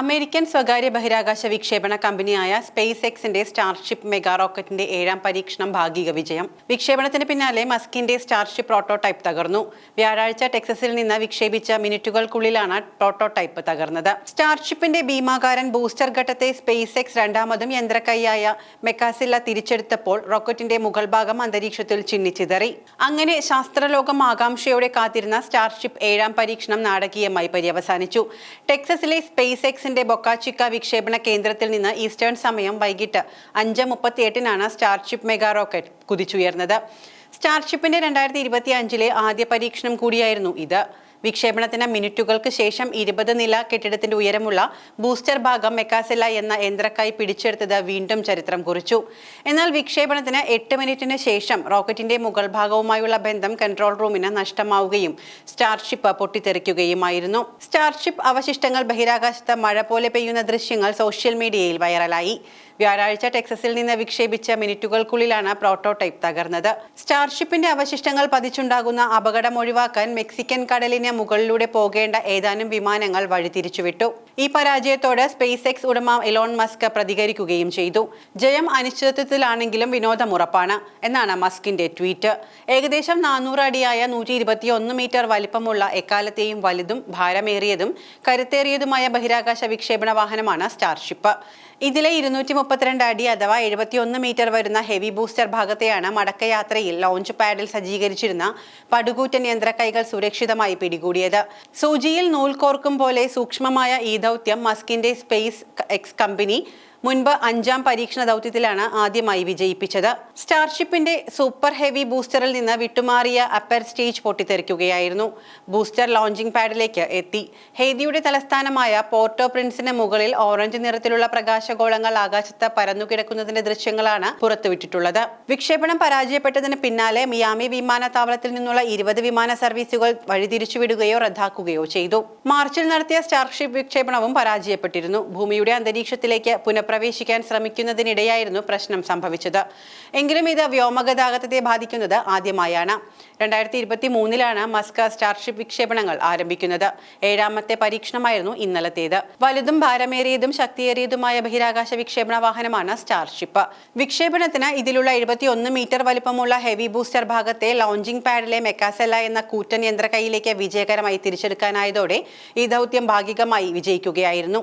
American സ്വകാര്യ ബഹിരാകാശ വിക്ഷേപണ കമ്പനിയായ സ്പേസ് എക്സിന്റെ സ്റ്റാർഷിപ്പ് മെഗാ റോക്കറ്റിന്റെ ഏഴാം പരീക്ഷണം ഭാഗിക വിജയം. വിക്ഷേപണത്തിന് പിന്നാലെ മസ്കിന്റെ സ്റ്റാർഷിപ്പ് പ്രോട്ടോടൈപ്പ് തകർന്നു. വ്യാഴാഴ്ച ടെക്സസിൽ നിന്ന് വിക്ഷേപിച്ച മിനിറ്റുകൾക്കുള്ളിലാണ് പ്രോട്ടോടൈപ്പ് തകർന്നത്. സ്റ്റാർഷിപ്പിന്റെ ഭീമാകാരൻ ബൂസ്റ്റർ ഘട്ടത്തെ സ്പേസ് എക്സ് രണ്ടാമതും യന്ത്രക്കൈയായ മെക്കാസില്ല തിരിച്ചെടുത്തപ്പോൾ റോക്കറ്റിന്റെ മുകൾ ഭാഗം അന്തരീക്ഷത്തിൽ ചിന്നിച്ചിതറി. അങ്ങനെ ശാസ്ത്രലോകം ആകാംക്ഷയോടെ കാത്തിരുന്ന സ്റ്റാർഷിപ്പ് ഏഴാം പരീക്ഷണം നാടകീയമായി പര്യവസാനിച്ചു. ടെക്സസിലെ സ്പേസ് എക്സിന്റെ ബൊക്കാച്ചിക്ക വിക്ഷേപണ കേന്ദ്രത്തിൽ നിന്ന് ഈസ്റ്റേൺ സമയം വൈകിട്ട് അഞ്ച് മുപ്പത്തിയെട്ടിനാണ് സ്റ്റാർഷിപ്പ് മെഗാ റോക്കറ്റ് കുതിച്ചുയർന്നത്. സ്റ്റാർഷിപ്പിന്റെ രണ്ടായിരത്തി ഇരുപത്തി അഞ്ചിലെ ആദ്യ പരീക്ഷണം കൂടിയായിരുന്നു ഇത്. വിക്ഷേപണത്തിന് മിനിറ്റുകൾക്ക് ശേഷം ഇരുപത് നില കെട്ടിടത്തിന്റെ ഉയരമുള്ള ബൂസ്റ്റർ ഭാഗം മെക്കാസെല്ല എന്ന യന്ത്രക്കായി പിടിച്ചെടുത്തത് വീണ്ടും ചരിത്രം കുറിച്ചു. എന്നാൽ വിക്ഷേപണത്തിന് എട്ട് മിനിറ്റിന് ശേഷം റോക്കറ്റിന്റെ മുകൾ ഭാഗവുമായുള്ള ബന്ധം കൺട്രോൾ റൂമിന് നഷ്ടമാവുകയും സ്റ്റാർഷിപ്പ് പൊട്ടിത്തെറിക്കുകയുമായിരുന്നു. സ്റ്റാർഷിപ്പ് അവശിഷ്ടങ്ങൾ ബഹിരാകാശത്ത് മഴ പോലെ പെയ്യുന്ന ദൃശ്യങ്ങൾ സോഷ്യൽ മീഡിയയിൽ വൈറലായി. വ്യാഴാഴ്ച ടെക്സസിൽ നിന്ന് വിക്ഷേപിച്ച മിനിറ്റുകൾക്കുള്ളിലാണ് പ്രോട്ടോടൈപ്പ് തകർന്നത്. സ്റ്റാർഷിപ്പിന്റെ അവശിഷ്ടങ്ങൾ പതിച്ചുണ്ടാകുന്ന അപകടം ഒഴിവാക്കാൻ മെക്സിക്കൻ കടലിന് മുകളിലൂടെ പോകേണ്ട ഏതാനും വിമാനങ്ങൾ വഴിതിരിച്ചുവിട്ടു. ഈ പരാജയത്തോട് സ്പേസ് എക്സ് ഉടമ എലോൺ മസ്ക് പ്രതികരിക്കുകയും ചെയ്തു. ജയം അനിശ്ചിതത്വത്തിലാണെങ്കിലും വിനോദമുറപ്പാണ് എന്നാണ് മസ്കിന്റെ ട്വീറ്റ്. ഏകദേശം നാനൂറ് അടിയായ നൂറ്റി ഇരുപത്തിയൊന്ന് മീറ്റർ വലിപ്പമുള്ള എക്കാലത്തെയും വലുതും ഭാരമേറിയതും കരുത്തേറിയതുമായ ബഹിരാകാശ വിക്ഷേപണ വാഹനമാണ് സ്റ്റാർഷിപ്പ്. ഇതിലെ ഇരുന്നൂറ്റി മുപ്പത്തിരണ്ട് അടി അഥവാ എഴുപത്തിയൊന്ന് മീറ്റർ വരുന്ന ഹെവി ബൂസ്റ്റർ ഭാഗത്തെയാണ് മടക്കയാത്രയിൽ ലോഞ്ച് പാഡിൽ സജ്ജീകരിച്ചിരുന്ന പടുകൂറ്റൻ യന്ത്രക്കൈകൾ സുരക്ഷിതമായി പിടികൂടിയത്. സൂചിയിൽ നൂൽ കോർക്കും പോലെ സൂക്ഷ്മമായ ഈ ദൗത്യം മസ്കിന്റെ സ്പേസ് എക്സ് കമ്പനി മുൻപ് അഞ്ചാം പരീക്ഷണ ദൗത്യത്തിലാണ് ആദ്യമായി വിജയിപ്പിച്ചത്. സ്റ്റാർഷിപ്പിന്റെ സൂപ്പർ ഹെവി ബൂസ്റ്ററിൽ നിന്ന് വിട്ടുമാറിയ അപ്പർ സ്റ്റേജ് പൊട്ടിത്തെറിക്കുകയായിരുന്നു. ബൂസ്റ്റർ ലോഞ്ചിംഗ് പാഡിലേക്ക് എത്തി. ഹെയ്തിയുടെ തലസ്ഥാനമായ പോർട്ടോ പ്രിൻസിന് മുകളിൽ ഓറഞ്ച് നിറത്തിലുള്ള പ്രകാശഗോളങ്ങൾ ആകാശത്ത് പരന്നുകിടക്കുന്നതിന്റെ ദൃശ്യങ്ങളാണ് പുറത്തുവിട്ടിട്ടുള്ളത്. വിക്ഷേപണം പരാജയപ്പെട്ടതിന് പിന്നാലെ മിയാമി വിമാനത്താവളത്തിൽ നിന്നുള്ള ഇരുപത് വിമാന സർവീസുകൾ വഴിതിരിച്ചുവിടുകയോ റദ്ദാക്കുകയോ ചെയ്തു. മാർച്ചിൽ നടത്തിയ സ്റ്റാർഷിപ്പ് വിക്ഷേപണവും പരാജയപ്പെട്ടിരുന്നു. ഭൂമിയുടെ അന്തരീക്ഷത്തിലേക്ക് പുനഃപ്രവേശിക്കാൻ ശ്രമിക്കുന്നതിനിടെയായിരുന്നു പ്രശ്നം സംഭവിച്ചത്. എങ്കിലും ഇത് വ്യോമഗതാഗതത്തെ ബാധിക്കുന്നത് ആദ്യമായാണ്. രണ്ടായിരത്തി ഇരുപത്തി മൂന്നിലാണ് മസ്ക സ്റ്റാർഷിപ്പ് വിക്ഷേപണങ്ങൾ ആരംഭിക്കുന്നത്. ഏഴാമത്തെ പരീക്ഷണമായിരുന്നു ഇന്നലത്തേത്. വലുതും ഭാരമേറിയതും ശക്തിയേറിയതുമായ ബഹിരാകാശ വിക്ഷേപണ വാഹനമാണ് സ്റ്റാർഷിപ്പ്. വിക്ഷേപണത്തിന് ഇതിലുള്ള എഴുപത്തിയൊന്ന് മീറ്റർ വലിപ്പമുള്ള ഹെവി ബൂസ്റ്റർ ഭാഗത്തെ ലോഞ്ചിംഗ് പാഡിലെ മെക്കാസെല്ല എന്ന കൂറ്റൻ യന്ത്രക്കൈയിലേക്ക് വിജയകരമായി തിരിച്ചെടുക്കാനായതോടെ ഈ ദൗത്യം ഭാഗികമായി വിജയിക്കുകയായിരുന്നു.